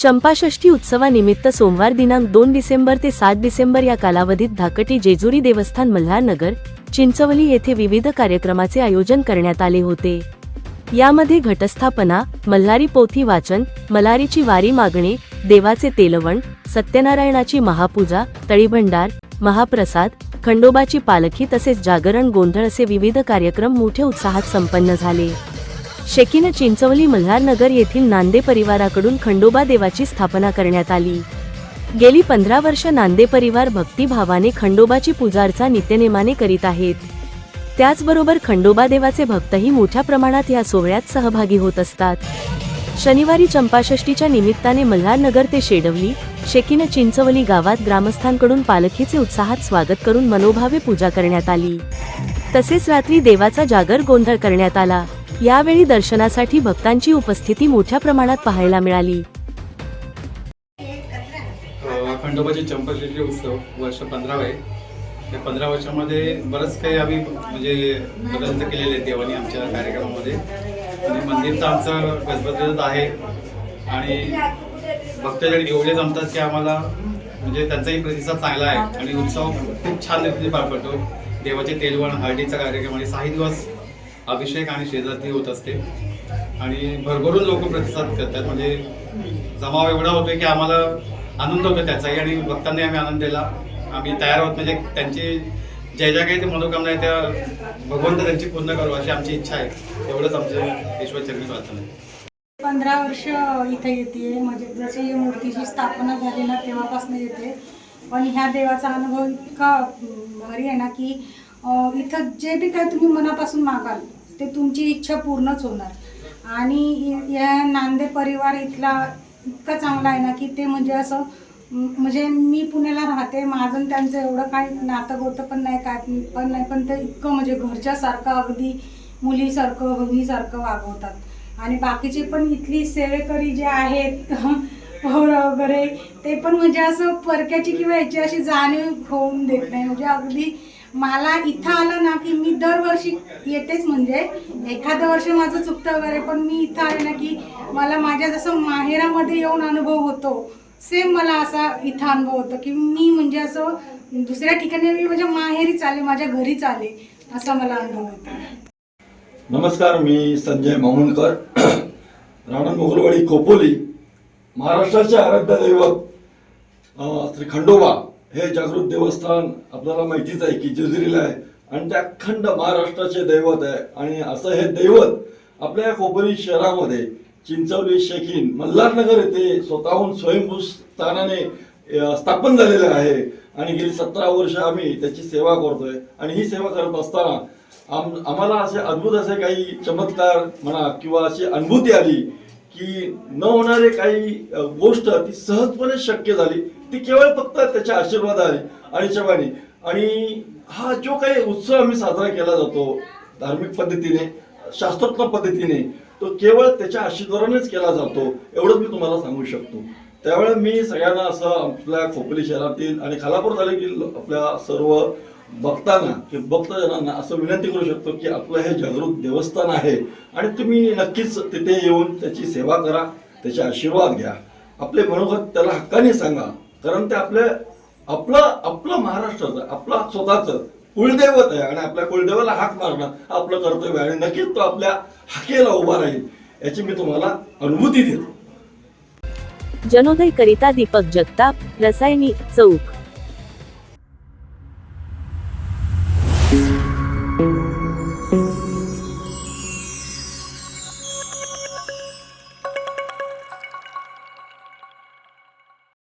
चंपाषष्ठी उत्सवानिमित्त सोमवार दिनांक दोन डिसेंबर ते सात डिसेंबर या कालावधीत धाकटी जेजुरी देवस्थान मल्हारनगर चिंचवली येथे विविध कार्यक्रमाचे आयोजन करण्यात आले होते. यामध्ये घटस्थापना मल्हारी पोथी वाचन मल्हारीची वारी मागणे देवाचे तेलवण सत्यनारायणाची महापूजा तळीभंडार महाप्रसाद खंडोबाची पालखी तसेच जागरण गोंधळ असे विविध कार्यक्रम मोठ्या उत्साहात संपन्न झाले. शेकीनं चिंचवली मल्हारनगर येथील नांदे परिवाराकडून खंडोबा देवाची स्थापना करण्यात आली. गेली पंधरा वर्ष नांदे परिवार भक्तिभावाने खंडोबाची पूजार्चा नित्यनेमाने करीत आहेत. त्याचबरोबर खंडोबा देवाचे भक्तही मोठ्या प्रमाणात या सोहळ्यात सहभागी होत असतात. शनिवारी चंपाषष्टीच्या निमित्ताने मल्हारनगर ते शेडवली शेकीनं चिंचवली गावात ग्रामस्थांकडून पालखीचे उत्साहात स्वागत करून मनोभावे पूजा करण्यात आली. तसेच रात्री देवाचा जागर गोंधळ करण्यात आला. यावेळी दर्शनासाठी भक्तांची उपस्थिती मोठ्या प्रमाणात पाहायला मिळाली. खंडोबाचे खंडोबाची उत्सव वर्ष पंधरावा. आहे त्या पंधरा वर्षामध्ये बरंच काही आम्ही म्हणजे बदल केलेले आहेत देवानी आमच्या कार्यक्रमामध्ये. आणि मंदिर तर आमचं गजबजत आहे. आणि भक्तजण एवढे जमतात की आम्हाला म्हणजे त्यांचाही प्रतिसाद चांगला आहे. आणि उत्सव खूप छान रीतीने पार पडतो. देवाचे तेलवण हळदीचा कार्यक्रम आणि सहा दिवस अभिषेक आणि शेजारती होत असते. आणि भरभरून लोक प्रतिसाद करतात. म्हणजे जमाव एवढा होतोय की आम्हाला आनंद होतो त्याचाही आणि भक्तांनी आम्ही आनंद दिला. आम्ही तयार आहोत. म्हणजे त्यांची ज्या ज्या काही ते मनोकामना आहे त्या भगवंत त्यांची पूर्ण करू अशी आमची इच्छा आहे. एवढंच आमचं ईश्वरचरणी प्रार्थना आहे. पंधरा वर्ष इथे येते. म्हणजे जशी मूर्तीची स्थापना झाली ना तेव्हापासून येते. पण ह्या देवाचा अनुभव इतका भारी आहे ना की इथं जे बी काय तुम्ही मनापासून मागाल ते तुमची इच्छा पूर्णच होणार. आणि या नांदे परिवार इथला इतका चांगला आहे ना की ते म्हणजे असं म्हणजे मी पुण्याला राहते माझं त्यांचं एवढं काय नातं गोतं पण नाही काय पण नाही पण ते इतकं म्हणजे घरच्यासारखं अगदी मुलीसारखं बहिणीसारखं वागवतात. आणि बाकीचे पण इथली सेवेकरी जे आहेत वगैरे ते पण म्हणजे असं परक्याची किंवा याची अशी जाणीव होऊन देत नाही. म्हणजे अगदी मला इथं आलं ना की मी दरवर्षी येतेच म्हणजे. एखादं वर्ष माझं चुकतं वगैरे पण मी इथं आले ना की मला माझ्या जसं माहेरामध्ये येऊन अनुभव होतो सेम मला असा इथं अनुभव होतो की मी म्हणजे असं दुसऱ्या ठिकाणी मी माझ्या माहेरीच आले माझ्या घरीच आले असा मला अनुभव होतो. नमस्कार मी संजय मामुणकर राणा मोगलवाडी खोपोली महाराष्ट्राचे आराध्य दैवत श्री खंडोबा. हे जागृत देवस्थान आपल्याला माहितीच आहे की जेजुरीला आहे. आणि त्या अखंड महाराष्ट्राचे दैवत आहे. आणि असं हे दैवत आपल्या कोपरी शहरामध्ये चिंचवली शेखीन मल्हारनगर येथे स्वतःहून स्वयंभू स्थानाने स्थापन झालेलं आहे. आणि गेली सतरा वर्ष आम्ही त्याची सेवा करतोय. आणि ही सेवा करत असताना आम आम्हाला असे अद्भुत असे काही चमत्कार म्हणा किंवा अशी अनुभूती आली की न होणारे काही गोष्ट ती सहजपणे शक्य झाली. ती केवळ फक्त त्याच्या आशीर्वादाने आणि सेवाने आणि हा जो काही उत्सव आम्ही साजरा केला जातो धार्मिक पद्धतीने शास्त्रोक्त पद्धतीने तो केवळ त्याच्या आशीर्वादानेच केला जातो एवढंच मी तुम्हाला सांगू शकतो. त्यावेळेस मी सगळ्यांना असं आपल्या खोपोली शहरातील आणि खालापूर तालुक्यातील आपल्या सर्व बघताना की भक्तजनांना असं विनंती करू शकतो की आपलं हे जागृत देवस्थान आहे आणि तुम्ही नक्कीच तिथे येऊन त्याची सेवा करा त्याचे आशीर्वाद घ्या. आपले मनोगत त्याला हक्काने सांगा. कारण ते आपले आपलं आपलं महाराष्ट्राचं आपलं स्वतःचं कुलदैवत आहे. आणि आपल्या कुलदेवाला हात मारणं आपलं कर्तव्य आहे. आणि नक्कीच तो आपल्या हाकेला उभा राहील याची मी तुम्हाला अनुभूती देतो. जनोदय करिता दीपक जगताप रसायनी चौक.